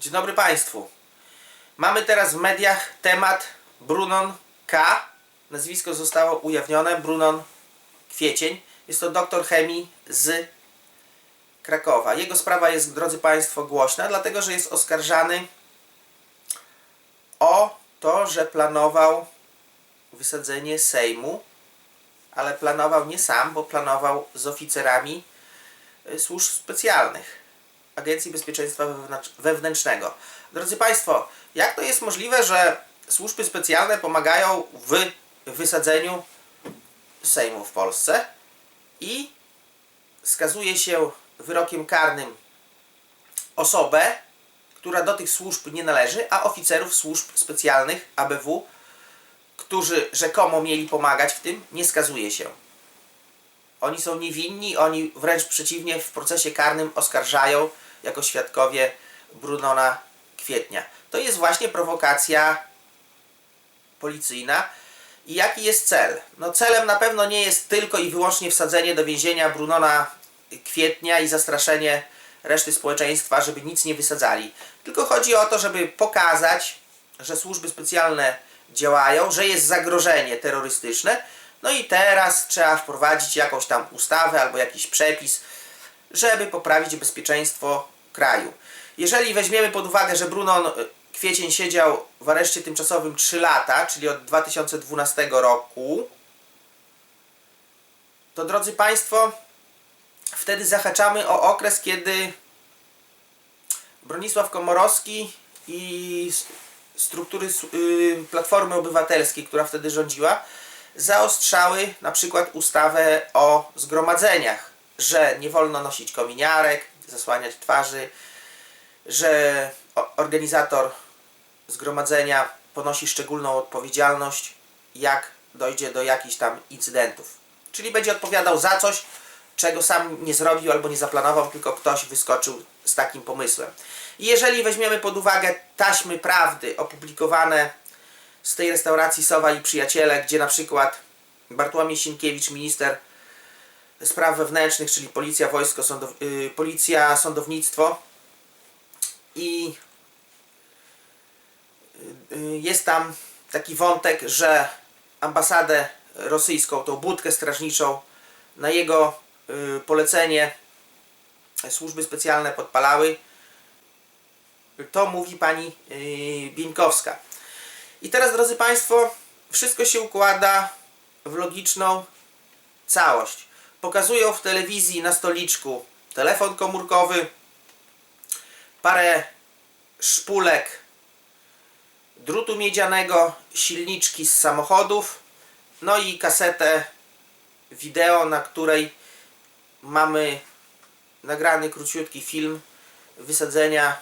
Dzień dobry Państwu. Mamy teraz w mediach temat Brunon K. Nazwisko zostało ujawnione. Brunon Kwiecień. Jest to doktor chemii z Krakowa. Jego sprawa jest, drodzy Państwo, głośna, dlatego że jest oskarżany o to, że planował wysadzenie Sejmu, ale planował nie sam, bo planował z oficerami y, służb specjalnych. Agencji Bezpieczeństwa Wewnętrz- Wewnętrznego. Drodzy Państwo, jak to jest możliwe, że służby specjalne pomagają w wysadzeniu Sejmu w Polsce i skazuje się wyrokiem karnym osobę, która do tych służb nie należy, a oficerów służb specjalnych ABW, którzy rzekomo mieli pomagać w tym, nie skazuje się. Oni są niewinni, oni wręcz przeciwnie w procesie karnym oskarżają jako świadkowie Brunona Kwietnia. To jest właśnie prowokacja policyjna. I jaki jest cel? No celem na pewno nie jest tylko i wyłącznie wsadzenie do więzienia Brunona Kwietnia i zastraszenie reszty społeczeństwa, żeby nic nie wysadzali. Tylko chodzi o to, żeby pokazać, że służby specjalne działają, że jest zagrożenie terrorystyczne. No i teraz trzeba wprowadzić jakąś tam ustawę albo jakiś przepis, żeby poprawić bezpieczeństwo kraju. Jeżeli weźmiemy pod uwagę, że Brunon y, Kwiecień siedział w areszcie tymczasowym 3 lata, czyli od 2012 roku, to drodzy Państwo, wtedy zahaczamy o okres, kiedy Bronisław Komorowski i struktury y, Platformy Obywatelskiej, która wtedy rządziła, zaostrzały na przykład ustawę o zgromadzeniach, że nie wolno nosić kominiarek, zasłaniać twarzy, że organizator zgromadzenia ponosi szczególną odpowiedzialność, jak dojdzie do jakichś tam incydentów. Czyli będzie odpowiadał za coś, czego sam nie zrobił albo nie zaplanował, tylko ktoś wyskoczył z takim pomysłem. I jeżeli weźmiemy pod uwagę taśmy prawdy opublikowane z tej restauracji Sowa i Przyjaciele, gdzie na przykład Bartłomiej Sienkiewicz, minister spraw wewnętrznych, czyli policja, wojsko, sądow, y, policja, sądownictwo i y, y, jest tam taki wątek, że ambasadę rosyjską, tą budkę strażniczą na jego y, polecenie służby specjalne podpalały, to mówi pani yy, Bieńkowska. I teraz, drodzy Państwo, wszystko się układa w logiczną całość. Pokazują w telewizji na stoliczku telefon komórkowy, parę szpulek drutu miedzianego, silniczki z samochodów, no i kasetę wideo, na której mamy nagrany króciutki film wysadzenia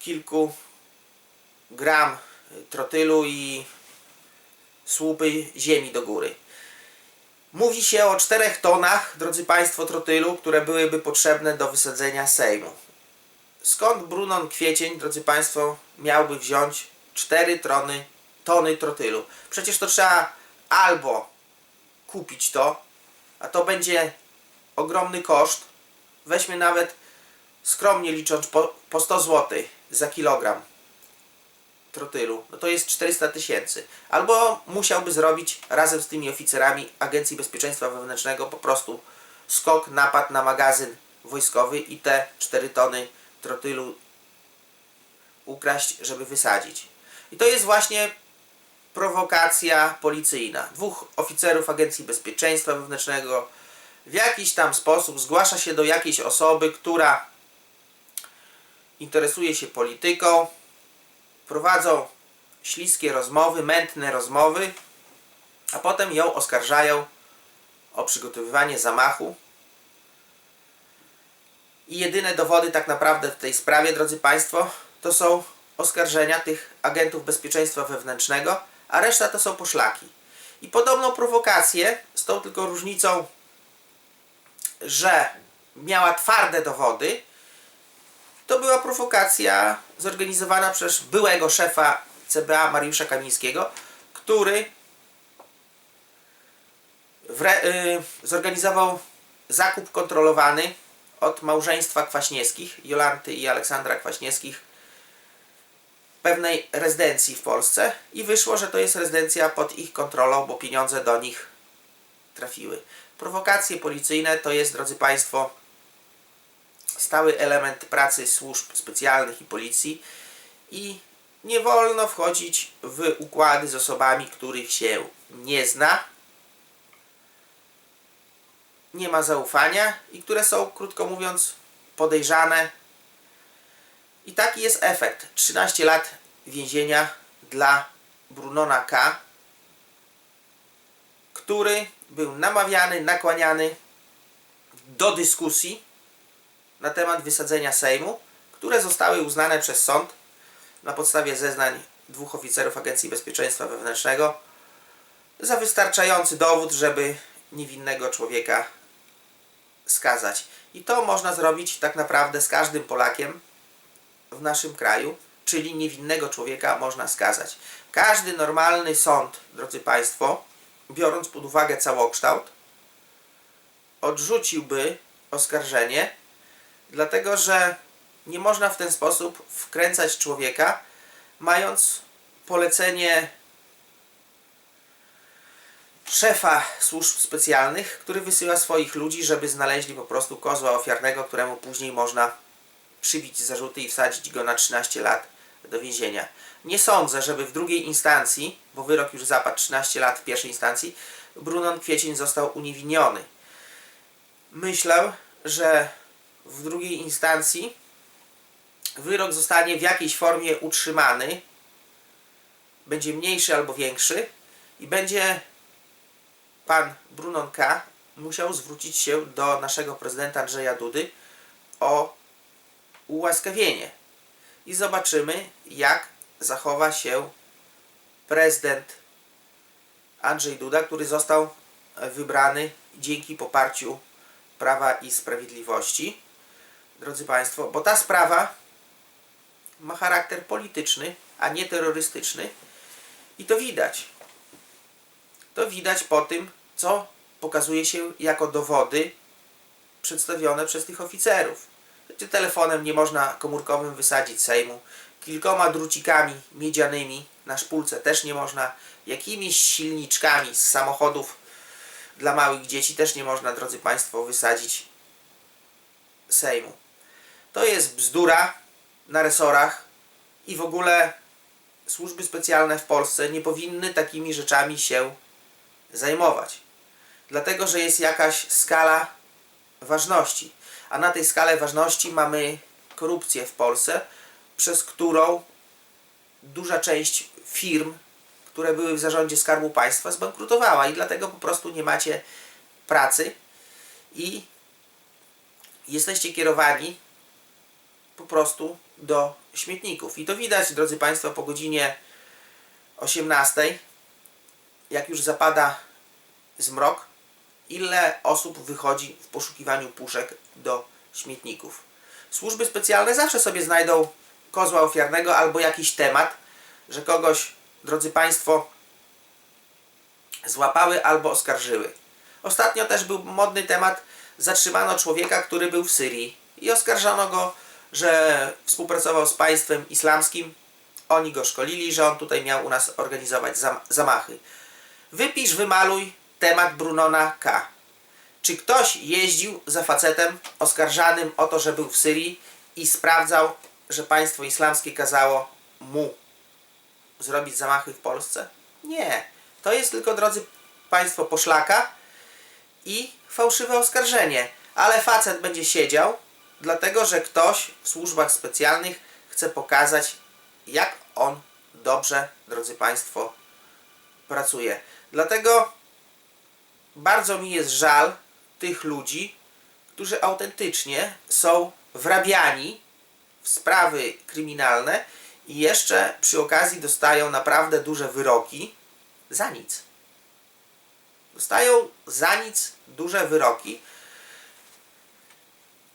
kilku gram trotylu i słupy ziemi do góry. Mówi się o 4 tonach, drodzy Państwo, trotylu, które byłyby potrzebne do wysadzenia Sejmu. Skąd Brunon Kwiecień, drodzy Państwo, miałby wziąć 4 tony, tony trotylu? Przecież to trzeba albo kupić to, a to będzie ogromny koszt. Weźmy nawet skromnie licząc po, po 100 zł za kilogram trotylu, no to jest 400 tysięcy. Albo musiałby zrobić razem z tymi oficerami Agencji Bezpieczeństwa Wewnętrznego po prostu skok, napad na magazyn wojskowy i te 4 tony trotylu ukraść, żeby wysadzić. I to jest właśnie prowokacja policyjna. Dwóch oficerów Agencji Bezpieczeństwa Wewnętrznego w jakiś tam sposób zgłasza się do jakiejś osoby, która interesuje się polityką, prowadzą śliskie rozmowy, mętne rozmowy, a potem ją oskarżają o przygotowywanie zamachu. I jedyne dowody tak naprawdę w tej sprawie, drodzy Państwo, to są oskarżenia tych agentów bezpieczeństwa wewnętrznego, a reszta to są poszlaki. I podobną prowokację, z tą tylko różnicą, że miała twarde dowody, to była prowokacja zorganizowana przez byłego szefa CBA Mariusza Kamińskiego, który wre, y, zorganizował zakup kontrolowany od małżeństwa Kwaśniewskich, Jolanty i Aleksandra Kwaśniewskich, pewnej rezydencji w Polsce i wyszło, że to jest rezydencja pod ich kontrolą, bo pieniądze do nich trafiły. Prowokacje policyjne to jest, drodzy Państwo, stały element pracy służb specjalnych i policji i nie wolno wchodzić w układy z osobami, których się nie zna, nie ma zaufania i które są, krótko mówiąc, podejrzane. I taki jest efekt. 13 lat więzienia dla Brunona K., który był namawiany, nakłaniany do dyskusji na temat wysadzenia Sejmu, które zostały uznane przez sąd na podstawie zeznań dwóch oficerów Agencji Bezpieczeństwa Wewnętrznego za wystarczający dowód, żeby niewinnego człowieka skazać. I to można zrobić tak naprawdę z każdym Polakiem w naszym kraju, czyli niewinnego człowieka można skazać. Każdy normalny sąd, drodzy Państwo, biorąc pod uwagę całokształt, odrzuciłby oskarżenie, dlatego że nie można w ten sposób wkręcać człowieka, mając polecenie szefa służb specjalnych, który wysyła swoich ludzi, żeby znaleźli po prostu kozła ofiarnego, któremu później można przybić zarzuty i wsadzić go na 13 lat do więzienia. Nie sądzę, żeby w drugiej instancji, bo wyrok już zapadł 13 lat w pierwszej instancji, Brunon Kwiecień został uniewinniony. Myślę, że w drugiej instancji wyrok zostanie w jakiejś formie utrzymany, będzie mniejszy albo większy i będzie pan Brunon K. musiał zwrócić się do naszego prezydenta Andrzeja Dudy o ułaskawienie. I zobaczymy, jak zachowa się prezydent Andrzej Duda, który został wybrany dzięki poparciu Prawa i Sprawiedliwości. Drodzy Państwo, bo ta sprawa ma charakter polityczny, a nie terrorystyczny i to widać. To widać po tym, co pokazuje się jako dowody przedstawione przez tych oficerów. Czy telefonem nie można komórkowym wysadzić Sejmu, kilkoma drucikami miedzianymi na szpulce też nie można, jakimiś silniczkami z samochodów dla małych dzieci też nie można, drodzy Państwo, wysadzić Sejmu. To jest bzdura na resorach i w ogóle służby specjalne w Polsce nie powinny takimi rzeczami się zajmować. Dlatego, że jest jakaś skala ważności. A na tej skale ważności mamy korupcję w Polsce, przez którą duża część firm, które były w zarządzie Skarbu Państwa, zbankrutowała i dlatego po prostu nie macie pracy i jesteście kierowani po prostu do śmietników. I to widać, drodzy Państwo, po godzinie 18, jak już zapada zmrok, ile osób wychodzi w poszukiwaniu puszek do śmietników. Służby specjalne zawsze sobie znajdą kozła ofiarnego albo jakiś temat, że kogoś, drodzy Państwo, złapały albo oskarżyły. Ostatnio też był modny temat, zatrzymano człowieka, który był w Syrii i oskarżono go, że współpracował z państwem islamskim. Oni go szkolili, że on tutaj miał u nas organizować zam zamachy. Wypisz, wymaluj temat Brunona K. Czy ktoś jeździł za facetem oskarżanym o to, że był w Syrii i sprawdzał, że państwo islamskie kazało mu zrobić zamachy w Polsce? Nie. To jest tylko, drodzy Państwo, poszlaka i fałszywe oskarżenie. Ale facet będzie siedział, dlatego że ktoś w służbach specjalnych chce pokazać, jak on dobrze, drodzy Państwo, pracuje. Dlatego bardzo mi jest żal tych ludzi, którzy autentycznie są wrabiani w sprawy kryminalne i jeszcze przy okazji dostają naprawdę duże wyroki za nic. Dostają za nic duże wyroki,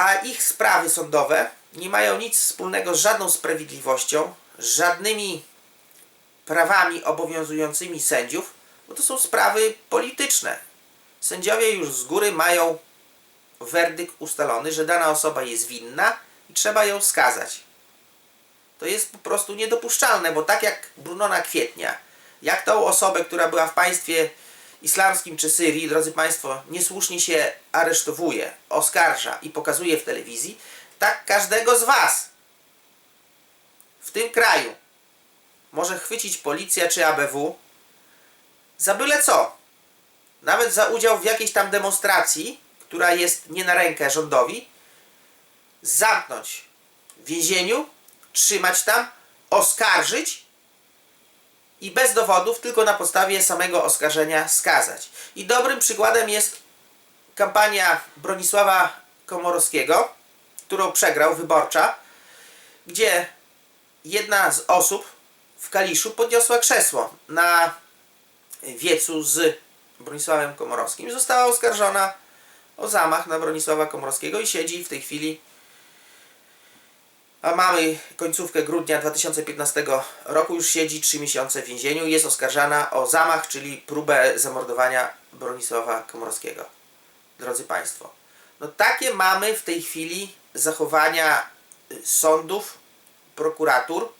a ich sprawy sądowe nie mają nic wspólnego z żadną sprawiedliwością, żadnymi prawami obowiązującymi sędziów, bo to są sprawy polityczne. Sędziowie już z góry mają werdykt ustalony, że dana osoba jest winna i trzeba ją skazać. To jest po prostu niedopuszczalne, bo tak jak Brunona Kwietnia, jak tą osobę, która była w państwie islamskim czy Syrii, drodzy Państwo, niesłusznie się aresztowuje, oskarża i pokazuje w telewizji, tak każdego z Was w tym kraju może chwycić policja czy ABW za byle co. Nawet za udział w jakiejś tam demonstracji, która jest nie na rękę rządowi, zamknąć w więzieniu, trzymać tam, oskarżyć i bez dowodów, tylko na podstawie samego oskarżenia skazać. I dobrym przykładem jest kampania Bronisława Komorowskiego, którą przegrał, wyborcza, gdzie jedna z osób w Kaliszu podniosła krzesło na wiecu z Bronisławem Komorowskim została oskarżona o zamach na Bronisława Komorowskiego i siedzi w tej chwili a mamy końcówkę grudnia 2015 roku, już siedzi 3 miesiące w więzieniu. I jest oskarżana o zamach, czyli próbę zamordowania Bronisława Komorowskiego. Drodzy Państwo, no takie mamy w tej chwili zachowania y, sądów, prokuratur.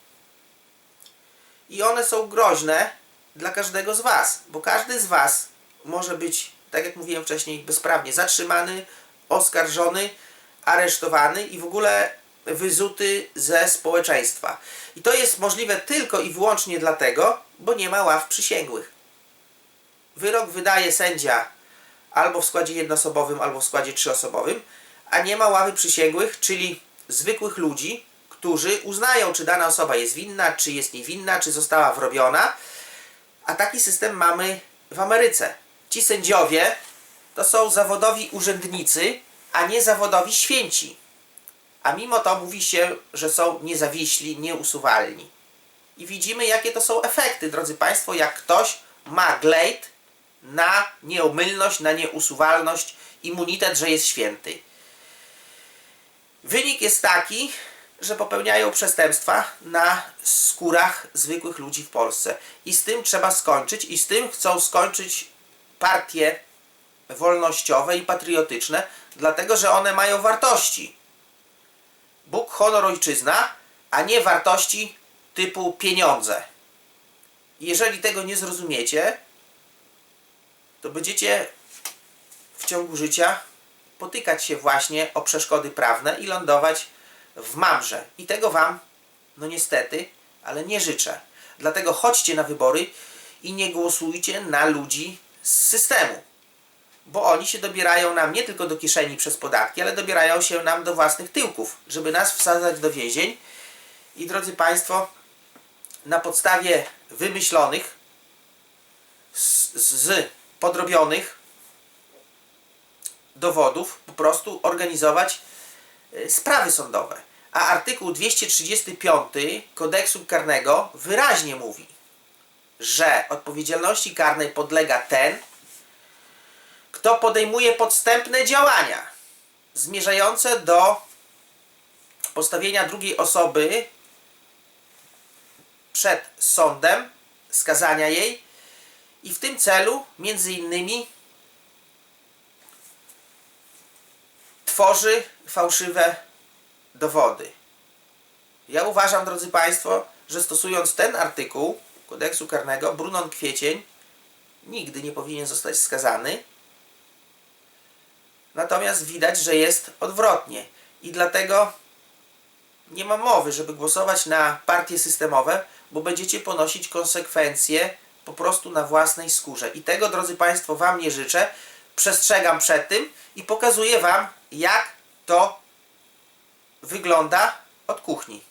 I one są groźne dla każdego z Was, bo każdy z Was może być, tak jak mówiłem wcześniej, bezprawnie zatrzymany, oskarżony, aresztowany i w ogóle wyzuty ze społeczeństwa. I to jest możliwe tylko i wyłącznie dlatego, bo nie ma ław przysięgłych. Wyrok wydaje sędzia albo w składzie jednoosobowym, albo w składzie trzyosobowym, a nie ma ławy przysięgłych, czyli zwykłych ludzi, którzy uznają, czy dana osoba jest winna, czy jest niewinna, czy została wrobiona. A taki system mamy w Ameryce. Ci sędziowie to są zawodowi urzędnicy, a nie zawodowi święci. A mimo to mówi się, że są niezawiśli, nieusuwalni. I widzimy, jakie to są efekty, drodzy Państwo, jak ktoś ma glejt na nieomylność, na nieusuwalność, immunitet, że jest święty. Wynik jest taki, że popełniają przestępstwa na skórach zwykłych ludzi w Polsce. I z tym trzeba skończyć, i z tym chcą skończyć partie wolnościowe i patriotyczne, dlatego że one mają wartości. Bóg, honor, ojczyzna, a nie wartości typu pieniądze. Jeżeli tego nie zrozumiecie, to będziecie w ciągu życia potykać się właśnie o przeszkody prawne i lądować w mamrze. I tego Wam, no niestety, ale nie życzę. Dlatego chodźcie na wybory i nie głosujcie na ludzi z systemu. Bo oni się dobierają nam nie tylko do kieszeni przez podatki, ale dobierają się nam do własnych tyłków, żeby nas wsadzać do więzień. I drodzy Państwo, na podstawie wymyślonych, z, z podrobionych dowodów po prostu organizować y, sprawy sądowe. A artykuł 235 kodeksu karnego wyraźnie mówi, że odpowiedzialności karnej podlega ten, kto podejmuje podstępne działania zmierzające do postawienia drugiej osoby przed sądem, skazania jej i w tym celu między innymi tworzy fałszywe dowody. Ja uważam, drodzy Państwo, że stosując ten artykuł kodeksu karnego, Brunon Kwiecień nigdy nie powinien zostać skazany. Natomiast widać, że jest odwrotnie. I dlatego nie ma mowy, żeby głosować na partie systemowe, bo będziecie ponosić konsekwencje po prostu na własnej skórze. I tego, drodzy Państwo, Wam nie życzę. Przestrzegam przed tym i pokazuję Wam, jak to wygląda od kuchni.